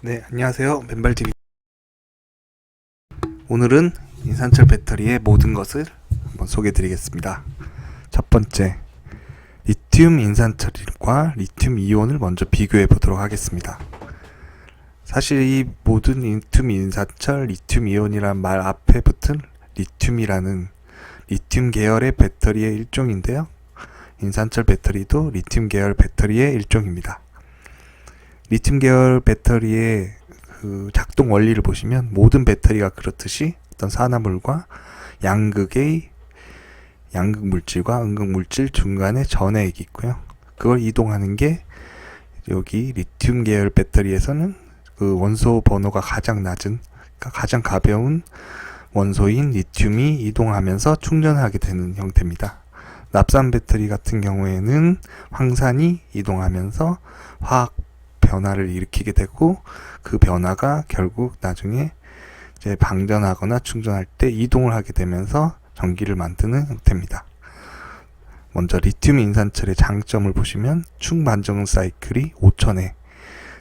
네, 안녕하세요. 맨발TV. 오늘은 인산철 배터리의 모든 것을 한번 소개해 드리겠습니다. 첫 번째, 리튬 인산철과 리튬 이온을 먼저 비교해 보도록 하겠습니다. 사실 이 모든 리튬 인산철, 리튬 이온이란 말 앞에 붙은 리튬이라는 리튬 계열의 배터리의 일종인데요. 인산철 배터리도 리튬 계열 배터리의 일종입니다. 리튬 계열 배터리의 그 작동 원리를 보시면 모든 배터리가 그렇듯이 어떤 산화물과 양극의 양극 물질과 음극 물질 중간에 전해액이 있고요. 그걸 이동하는 게 여기 리튬 계열 배터리에서는 그 원소 번호가 가장 낮은 그러니까 가장 가벼운 원소인 리튬이 이동하면서 충전하게 되는 형태입니다. 납산 배터리 같은 경우에는 황산이 이동하면서 화학 변화를 일으키게 되고 그 변화가 결국 나중에 이제 방전하거나 충전할 때 이동을 하게 되면서 전기를 만드는 형태입니다. 먼저 리튬 인산철의 장점을 보시면 충반전 사이클이 5000회,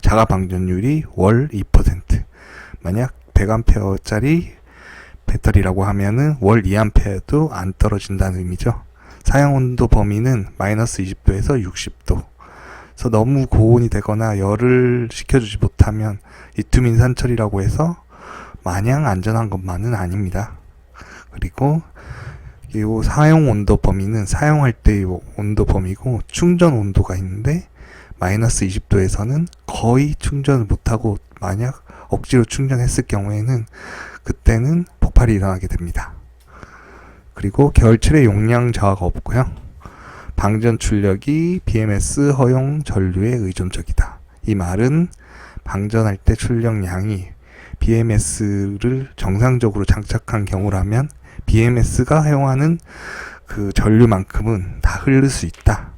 자가 방전율이 월 2%. 만약 100A짜리 배터리라고 하면은 월 2A도 안 떨어진다는 의미죠. 사용 온도 범위는 마이너스 20도에서 60도. 그래서 너무 고온이 되거나 열을 식혀주지 못하면 리튬 인산철이라고 해서 마냥 안전한 것만은 아닙니다. 그리고 이 사용 온도 범위는 사용할 때의 온도 범위고 충전 온도가 있는데 마이너스 20도에서는 거의 충전을 못하고 만약 억지로 충전했을 경우에는 그때는 폭발이 일어나게 됩니다. 그리고 결출의 용량 저하가 없고요. 방전 출력이 BMS 허용 전류에 의존적이다. 이 말은 방전할 때 출력량이 BMS를 정상적으로 장착한 경우라면 BMS가 허용하는 그 전류만큼은 다 흐를 수 있다.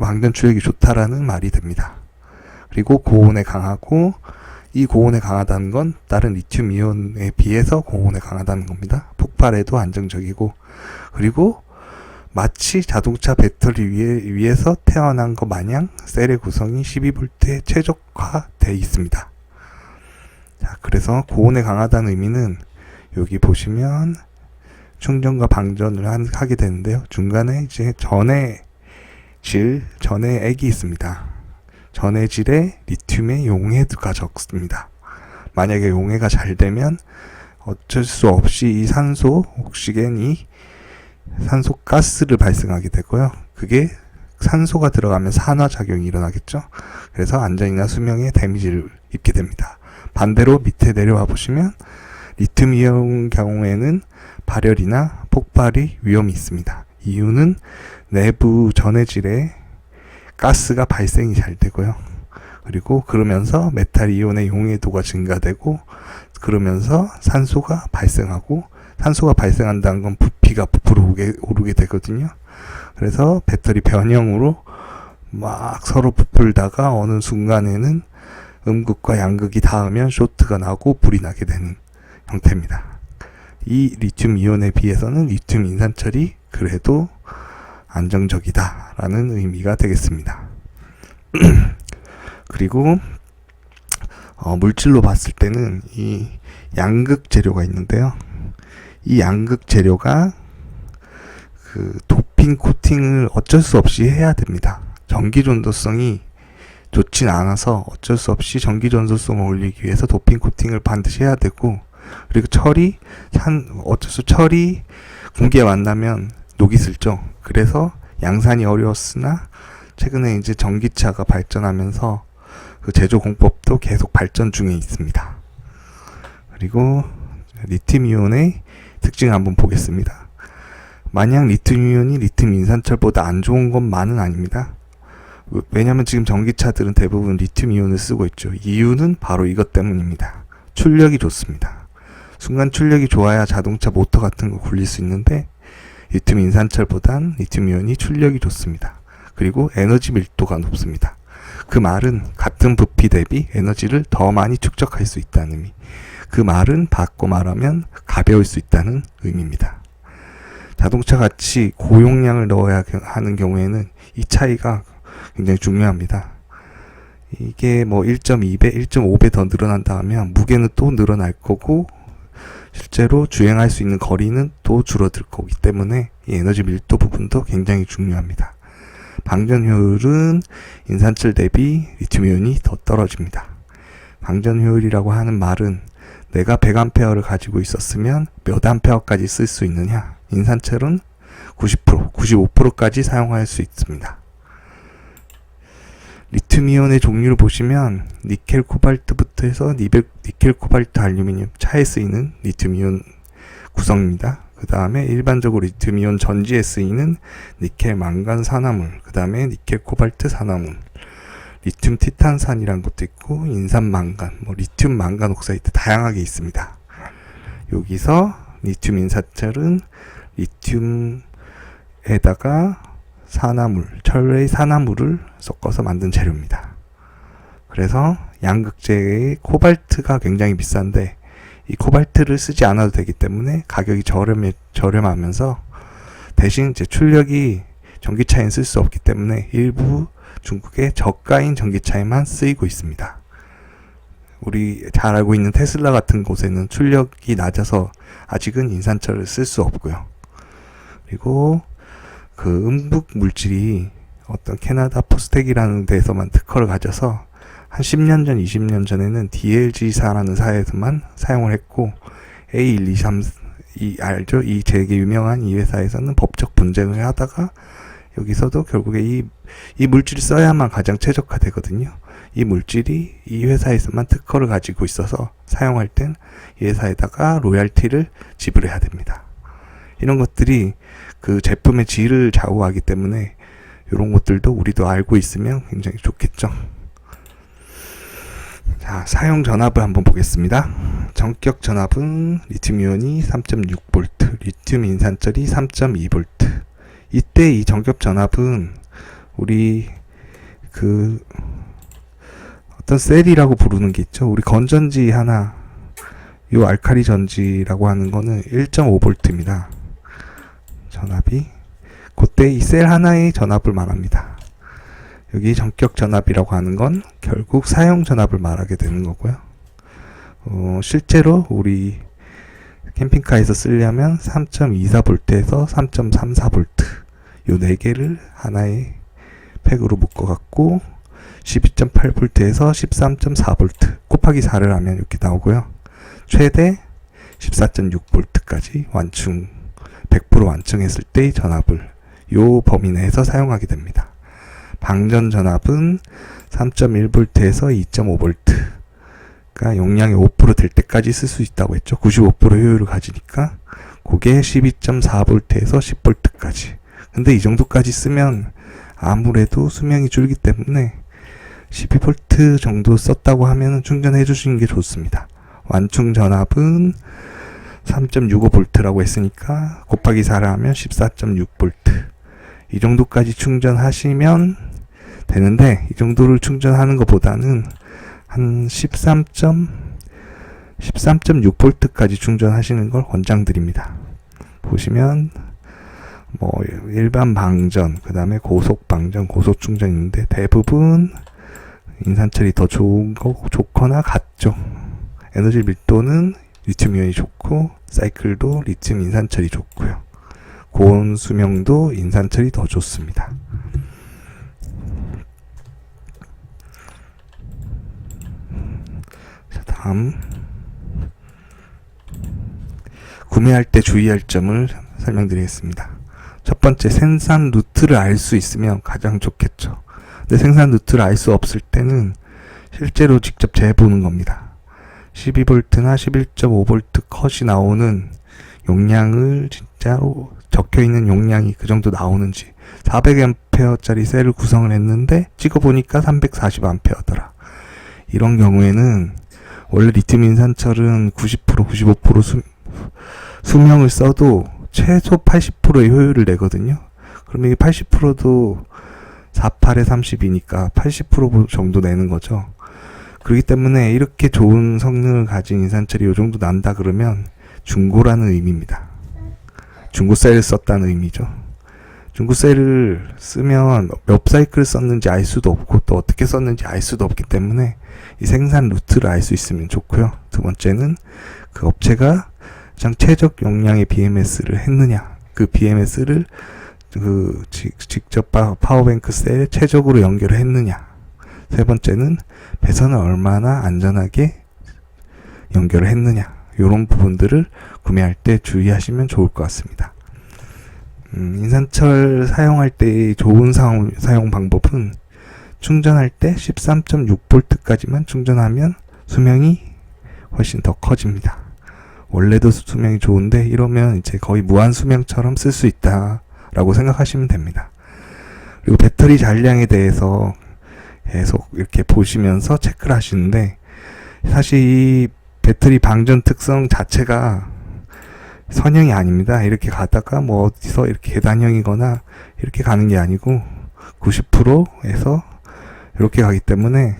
방전 출력이 좋다라는 말이 됩니다. 그리고 고온에 강하고 이 고온에 강하다는 건 다른 리튬 이온에 비해서 고온에 강하다는 겁니다. 폭발에도 안정적이고 그리고 마치 자동차 배터리 위에, 위에서 태어난 것 마냥 셀의 구성이 12V에 최적화되어 있습니다. 자, 그래서 고온에 강하다는 의미는 여기 보시면 충전과 방전을 한, 하게 되는데요. 중간에 이제 전해질, 전해액이 있습니다. 전해질에 리튬의 용해가 적습니다. 만약에 용해가 잘 되면 어쩔 수 없이 이 산소, 옥시겐이 산소 가스를 발생하게 되고요. 그게 산소가 들어가면 산화작용이 일어나겠죠. 그래서 안전이나 수명에 데미지를 입게 됩니다. 반대로 밑에 내려와 보시면 리튬 이온 경우에는 발열이나 폭발이 위험이 있습니다. 이유는 내부 전해질에 가스가 발생이 잘 되고요. 그리고 그러면서 메탈 이온의 용해도가 증가되고 그러면서 산소가 발생하고 산소가 발생한다는 건 부피가 부풀어 오게, 오르게 되거든요. 그래서 배터리 변형으로 막 서로 부풀다가 어느 순간에는 음극과 양극이 닿으면 쇼트가 나고 불이 나게 되는 형태입니다. 이 리튬 이온에 비해서는 리튬 인산철이 그래도 안정적이다라는 의미가 되겠습니다. 그리고 어, 물질로 봤을 때는 이 양극 재료가 있는데요. 이 양극 재료가 그 도핑 코팅을 어쩔 수 없이 해야 됩니다. 전기 전도성이 좋진 않아서 어쩔 수 없이 전기 전도성을 올리기 위해서 도핑 코팅을 반드시 해야 되고 그리고 철이 산 어쩔 수 철이 공기에 만나면 녹이 슬죠. 그래서 양산이 어려웠으나 최근에 이제 전기차가 발전하면서 그 제조 공법도 계속 발전 중에 있습니다. 그리고 리튬 이온의 특징을 한번 보겠습니다. 마냥 리튬 이온이 리튬 인산철보다 안 좋은 것만은 아닙니다. 왜냐하면 지금 전기차들은 대부분 리튬 이온을 쓰고 있죠. 이유는 바로 이것 때문입니다. 출력이 좋습니다. 순간 출력이 좋아야 자동차 모터 같은 거 굴릴 수 있는데 리튬 인산철보단 리튬 이온이 출력이 좋습니다. 그리고 에너지 밀도가 높습니다. 그 말은 같은 부피 대비 에너지를 더 많이 축적할 수 있다는 의미. 그 말은 바꿔 말하면 가벼울 수 있다는 의미입니다. 자동차 같이 고용량을 넣어야 하는 경우에는 이 차이가 굉장히 중요합니다. 이게 뭐 1.2배, 1.5배 더 늘어난다 하면 무게는 또 늘어날 거고 실제로 주행할 수 있는 거리는 또 줄어들 거기 때문에 이 에너지 밀도 부분도 굉장히 중요합니다. 방전 효율은 인산철 대비 리튬 이온이 더 떨어집니다. 방전 효율이라고 하는 말은 내가 100A를 가지고 있었으면 몇 암페어까지 쓸 수 있느냐? 인산철은 90%, 95%까지 사용할 수 있습니다. 리튬 이온의 종류를 보시면 니켈 코발트부터 해서 니켈 코발트 알루미늄 차에 쓰이는 리튬 이온 구성입니다. 그 다음에 일반적으로 리튬 이온 전지에 쓰이는 니켈 망간 산화물, 그 다음에 니켈 코발트 산화물, 리튬 티탄산이라는 것도 있고 인산 망간, 뭐 리튬 망간 옥사이드 다양하게 있습니다. 여기서 리튬 인산철은 리튬에다가 산화물, 철의 산화물을 섞어서 만든 재료입니다. 그래서 양극재의 코발트가 굉장히 비싼데 이 코발트를 쓰지 않아도 되기 때문에 가격이 저렴해, 저렴하면서 대신 이제 출력이 전기차엔 쓸 수 없기 때문에 일부 중국의 저가인 전기차에만 쓰이고 있습니다. 우리 잘 알고 있는 테슬라 같은 곳에는 출력이 낮아서 아직은 인산철을 쓸 수 없고요. 그리고 그 음북 물질이 어떤 캐나다 포스텍이라는 데서만 특허를 가져서 한 10년 전, 20년 전에는 DLG사라는 사에서만 사용을 했고 A123 이 알죠? 이 되게 유명한 이 회사에서는 법적 분쟁을 하다가 여기서도 결국에 이, 이 물질을 써야만 가장 최적화 되거든요. 이 물질이 이 회사에서만 특허를 가지고 있어서 사용할 땐 이 회사에다가 로얄티를 지불해야 됩니다. 이런 것들이 그 제품의 질을 좌우하기 때문에 이런 것들도 우리도 알고 있으면 굉장히 좋겠죠. 자, 사용 전압을 한번 보겠습니다. 전격 전압은 리튬 이온이 3.6V, 리튬 인산철이 3.2V. 이때 이 전격 전압은 우리 그 어떤 셀이라고 부르는 게 있죠. 우리 건전지 하나 요 알카리 전지라고 하는 거는 1.5V입니다. 전압이 그때 이 셀 하나의 전압을 말합니다. 여기 전격 전압이라고 하는 건 결국 사용 전압을 말하게 되는 거고요. 어, 실제로 우리 캠핑카에서 쓰려면 3.24V에서 3.34V 요 네 개를 하나의 팩으로 묶어 갖고 12.8V에서 13.4V 곱하기 4를 하면 이렇게 나오고요. 최대 14.6V까지 완충 100% 완충했을 때의 전압을 요 범위 내에서 사용하게 됩니다. 방전 전압은 3.1V에서 2.5V 그러니까 용량이 5%될 때까지 쓸 수 있다고 했죠. 95% 효율을 가지니까 그게 12.4V에서 10V까지 근데 이 정도까지 쓰면 아무래도 수명이 줄기 때문에 12V 정도 썼다고 하면 충전해 주시는 게 좋습니다. 완충 전압은 3.65V라고 했으니까 곱하기 4를 하면 14.6V 이 정도까지 충전하시면 되는데 이 정도를 충전하는 것보다는 한 13. 13.6V까지 충전하시는 걸 권장드립니다. 보시면 뭐 일반 방전, 그 다음에 고속 방전, 고속 충전 있는데 대부분 인산철이 더 좋은 거 좋거나 같죠. 에너지 밀도는 리튬 이온이 좋고 사이클도 리튬 인산철이 좋고요. 고온 수명도 인산철이 더 좋습니다. 자, 다음 구매할 때 주의할 점을 설명드리겠습니다. 첫 번째 생산 루트를 알 수 있으면 가장 좋겠죠. 근데 생산 루트를 알 수 없을 때는 실제로 직접 재보는 겁니다. 12V나 11.5V 컷이 나오는 용량을 진짜로 적혀 있는 용량이 그 정도 나오는지 400A짜리 셀을 구성을 했는데 찍어보니까 340A더라. 이런 경우에는 원래 리튬 인산철은 90% 95% 수, 수명을 써도 최소 80%의 효율을 내거든요. 그러면 이게 80%도 48에 30이니까 80% 정도 내는 거죠. 그렇기 때문에 이렇게 좋은 성능을 가진 인산철이 이 정도 난다 그러면 중고라는 의미입니다. 중고 셀을 썼다는 의미죠. 중구셀을 쓰면 몇 사이클 썼는지 알 수도 없고 또 어떻게 썼는지 알 수도 없기 때문에 이 생산 루트를 알 수 있으면 좋고요. 두 번째는 그 업체가 가장 최적 용량의 BMS를 했느냐, 그 BMS를 그 직- 직접 파- 파워뱅크 셀에 최적으로 연결을 했느냐. 세 번째는 배선을 얼마나 안전하게 연결을 했느냐. 이런 부분들을 구매할 때 주의하시면 좋을 것 같습니다. 음, 인산철 사용할 때의 좋은 사용, 사용 방법은 충전할 때 13.6V까지만 충전하면 수명이 훨씬 더 커집니다. 원래도 수- 수명이 좋은데 이러면 이제 거의 무한 수명처럼 쓸 수 있다라고 생각하시면 됩니다. 그리고 배터리 잔량에 대해서 계속 이렇게 보시면서 체크를 하시는데 사실 이 배터리 방전 특성 자체가 선형이 아닙니다. 이렇게 가다가 뭐 어디서 이렇게 계단형이거나 이렇게 가는 게 아니고 90%에서 이렇게 가기 때문에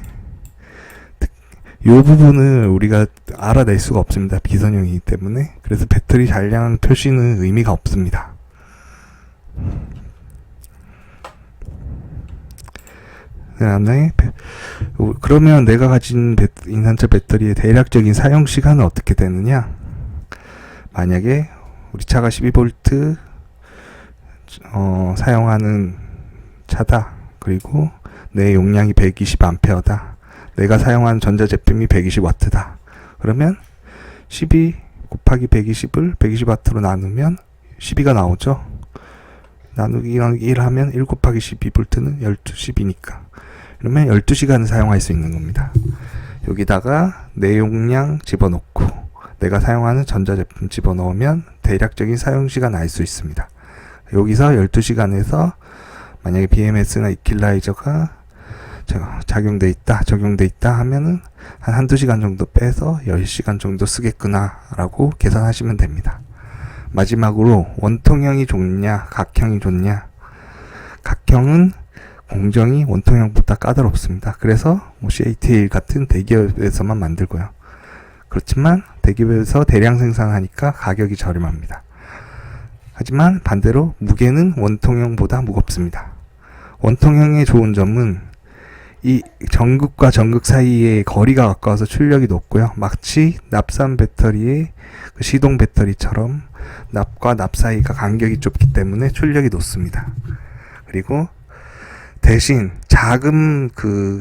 이 부분을 우리가 알아낼 수가 없습니다. 비선형이기 때문에 그래서 배터리 잔량 표시는 의미가 없습니다. 어, 그러면 내가 가진 배- 인산철 배터리의 대략적인 사용 시간은 어떻게 되느냐? 만약에 우리 차가 12V 어, 사용하는 차다. 그리고 내 용량이 120A다. 내가 사용한 전자 제품이 120W다. 그러면 12 곱하기 120을 120W로 나누면 12가 나오죠. 나누기랑 1 하면 1 곱하기 12V는 12, 10이니까. 그러면 12시간을 사용할 수 있는 겁니다. 여기다가 내 용량 집어넣고 내가 사용하는 전자제품 집어넣으면 대략적인 사용시간 알 수 있습니다. 여기서 12시간에서 만약에 BMS나 이킬라이저가 자- 작용돼 있다, 적용돼 있다 하면은 한 한두 시간 정도 빼서 10시간 정도 쓰겠구나 라고 계산하시면 됩니다. 마지막으로 원통형이 좋냐, 각형이 좋냐. 각형은 공정이 원통형보다 까다롭습니다. 그래서 뭐 CATL 같은 대기업에서만 만들고요. 그렇지만 대기업에서 대량 생산하니까 가격이 저렴합니다. 하지만 반대로 무게는 원통형보다 무겁습니다. 원통형의 좋은 점은 이 전극과 전극 사이의 거리가 가까워서 출력이 높고요. 마치 납산 배터리의 그 시동 배터리처럼 납과 납 사이가 간격이 좁기 때문에 출력이 높습니다. 그리고 대신 작은 그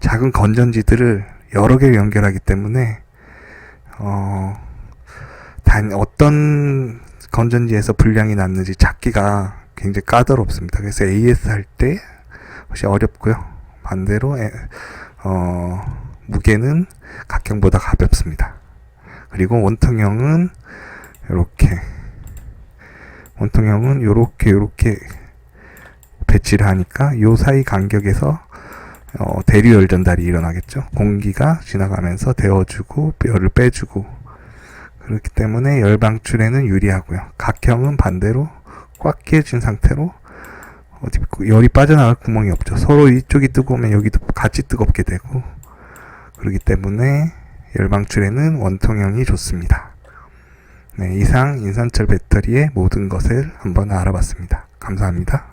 작은 건전지들을 여러 개를 연결하기 때문에 어, 단 어떤 건전지에서 불량이 났는지 찾기가 굉장히 까다롭습니다. 그래서 AS 할때 훨씬 어렵고요. 반대로 에, 어, 무게는 각형보다 가볍습니다. 그리고 원통형은 이렇게 원통형은 요렇게 요렇게 배치를 하니까 요 사이 간격에서 어, 대류열 전달이 일어나겠죠. 공기가 지나가면서 데워주고 열을 빼주고 그렇기 때문에 열 방출에는 유리하고요. 각형은 반대로 꽉 끼어진 상태로 어디 그 열이 빠져나갈 구멍이 없죠. 서로 이쪽이 뜨거우면 여기도 같이 뜨겁게 되고 그렇기 때문에 열 방출에는 원통형이 좋습니다. 네, 이상 인산철 배터리의 모든 것을 한번 알아봤습니다. 감사합니다.